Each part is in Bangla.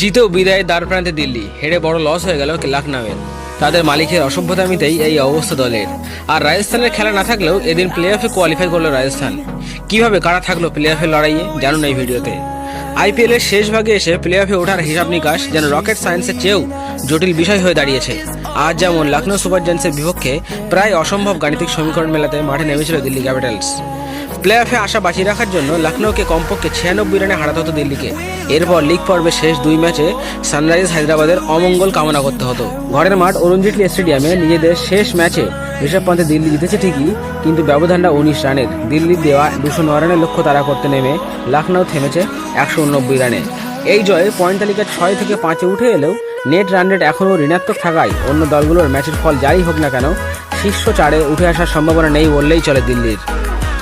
জিতেও বিদায় দ্বার প্রান্তে দিল্লি। হেরে বড় লস হয়ে গেল লখনউয়ের তাদের মালিকের অসভ্যতামিতেই এই অবস্থা দলের। আর রাজস্থানের খেলা না থাকলেও এদিন প্লে অফে কোয়ালিফাই করল রাজস্থান। কীভাবে, কারা থাকল প্লে অফের লড়াইয়ে জানুন এই ভিডিওতে। আইপিএল এর শেষ ভাগে এসে প্লে অফে ওঠার হিসাব নিকাশ যেন রকেট সায়েন্সের চেয়েও জটিল বিষয় হয়ে দাঁড়িয়েছে। আজ যেমন লখনৌ সুপার জায়ান্টসের বিপক্ষে প্রায় অসম্ভব গাণিতিক সমীকরণ মেলাতে মাঠে নেমেছিল দিল্লি ক্যাপিটালস। প্লে অফে আশা বাঁচিয়ে রাখার জন্য লখনৌকে কমপক্ষে ছিয়ানব্বই রানে হারাতে হতো দিল্লিকে। এরপর লিগ পর্বে শেষ দুই ম্যাচে সানরাইজার্স হায়দ্রাবাদের অমঙ্গল কামনা করতে হতো। ঘরের মাঠ অরুণ জেটলি স্টেডিয়ামে নিজেদের শেষ ম্যাচে ঋষভ পন্থে দিল্লি জিতেছে ঠিকই, কিন্তু ব্যবধানটা উনিশ রানের। দিল্লির দেওয়া দুশো নয় রানের লক্ষ্য তারা করতে নেমে লখনৌ থেমেছে একশো উনব্বই রানে। এই জয়ে পয়েন্ট তালিকা ছয় থেকে পাঁচে উঠে এলেও নেট রান রেট এখনও ঋণাত্মক থাকায় অন্য দলগুলোর ম্যাচের ফল যাই হোক না কেন, শীর্ষ চারে উঠে আসার সম্ভাবনা নেই বললেই চলে দিল্লির।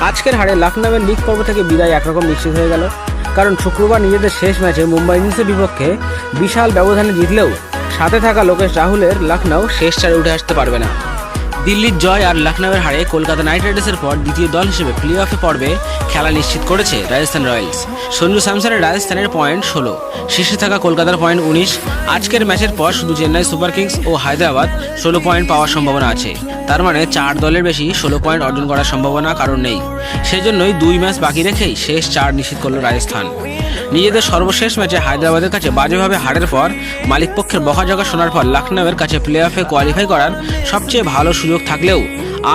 আজকের হারে লখনউয়ের লিগ পর্ব থেকে বিদায় একরকম নিশ্চিত হয়ে গেল, কারণ শুক্রবার নিজেদের শেষ ম্যাচে মুম্বাই ইন্ডিয়ান্সের বিপক্ষে বিশাল ব্যবধানে জিতলেও সাথে থাকা লোকেশ রাহুলের লখনৌ শেষ চারে উঠে আসতে পারবে না। দিল্লির জয় আর লখনউয়ের হারে কলকাতা নাইট রাইডার্সের পর দ্বিতীয় দল হিসেবে প্লে অফে পর্বে খেলা নিশ্চিত করেছে রাজস্থান রয়্যালস। সঞ্জু স্যামসনের রাজস্থানের পয়েন্ট ষোলো। শীর্ষে থাকা কলকাতার পয়েন্ট উনিশ। আজকের ম্যাচের পর শুধু চেন্নাই সুপার কিংস ও হায়দ্রাবাদ ষোলো পয়েন্ট পাওয়ার সম্ভাবনা আছে। তার মানে চার দলের বেশি ষোলো পয়েন্ট অর্জন করার সম্ভাবনা কারণ নেই। সেজন্যই দুই ম্যাচ বাকি রেখেই শেষ চার নিশ্চিত করল রাজস্থান। নিজেদের সর্বশেষ ম্যাচে হায়দ্রাবাদের কাছে বাজেভাবে হারের পর মালিকপক্ষের বকাঝকা শোনার পর লখনউয়ের কাছে প্লে অফে কোয়ালিফাই করার সবচেয়ে ভালো সুযোগ থাকলেও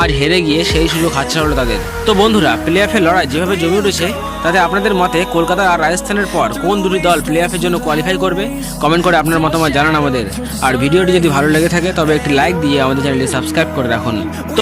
আজ হেরে গিয়ে সেই সুযোগ হাতছাড়া হলো তাদের। তো বন্ধুরা প্লে অফের লড়াই যেভাবে জমে উঠেছে, তাতে আপনাদের মতে কলকাতা আর রাজস্থানের পর কোন দুটি দল প্লে অফের জন্য কোয়ালিফাই করবে? কমেন্ট করে আপনার মতামত জানান আমাদের। আর ভিডিওটি যদি ভালো লেগে থাকে, তবে একটি লাইক দিয়ে আমাদের চ্যানেলটি সাবস্ক্রাইব করে রাখুন। তো